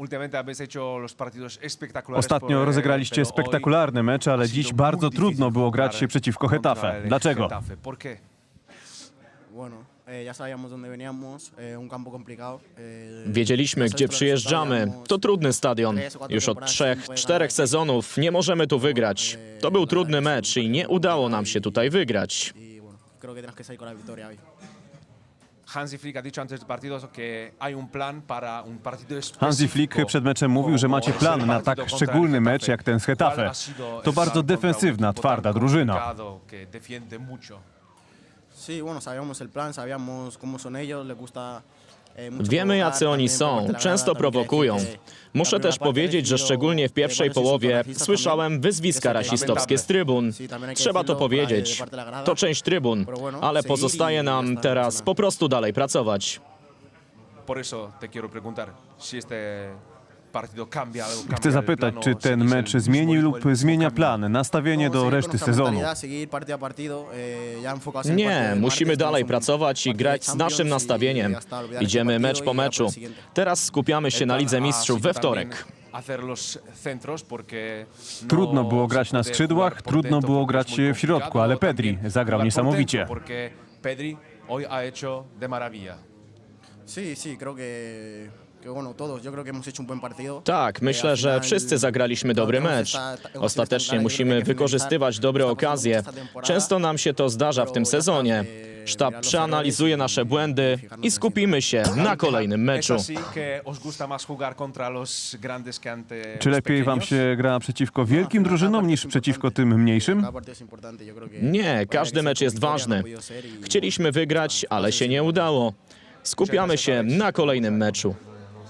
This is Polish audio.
Últimamente habéis hecho los partidos espectaculares Ostatnio eh, rozegraliście spektakularne mecze, ale dziś bardzo trudno było grać się przeciwko el Dlaczego? Getafe. ¿Por qué? Bueno, eh, ya sabíamos dónde veníamos, eh, un campo complicado. Wiedzieliśmy, gdzie przyjeżdżamy. To trudny stadion. Już od trzech, czterech sezonów nie możemy tu wygrać. To był trudny mecz i nie udało nam się tutaj wygrać. Y bueno, creo que tenemos que salir con la victoria hoy. Hansi Flick ha dicho antes del partido que hay un plan para un partido Hansi Flick przed meczem mówił, że macie plan na partido tak szczególny mecz jak ten z ¿Cuál Getafe. ha sido To bardzo plan contra un defensywna, twarda drużyna. Sí, bueno, sabíamos el plan, sabíamos cómo son ellos, les gusta. Wiemy, jacy oni są. Często prowokują. Muszę też powiedzieć, że szczególnie w pierwszej połowie słyszałem wyzwiska rasistowskie z trybun. Trzeba to powiedzieć. To część trybun, ale pozostaje nam teraz po prostu dalej pracować. Por eso te quiero preguntar si este Chcę zapytać, czy ten mecz zmieni lub zmienia plan, nastawienie No, do reszty sezonu. eh, Nie, musimy dalej pracować i grać z naszym y nastawieniem. Idziemy mecz y po por meczu. Teraz skupiamy się na Lidze Mistrzów we wtorek. no Trudno było grać na skrzydłach, trudno było grać w środku, ale Pedri zagrał niesamowicie. Pedri hoy ha hecho de maravilla. Sí, sí, creo que, Tak, Eh, myślę, że wszyscy zagraliśmy dobry mecz. Ostatecznie musimy wykorzystywać dobre okazje. Często nam się to zdarza w tym sezonie. Sztab przeanalizuje nasze błędy i skupimy się na kolejnym meczu. Czy lepiej wam się gra przeciwko wielkim drużynom niż przeciwko tym mniejszym? Nie, każdy mecz jest ważny. no y- Chcieliśmy wygrać, ale się nie udało. Skupiamy się na kolejnym meczu.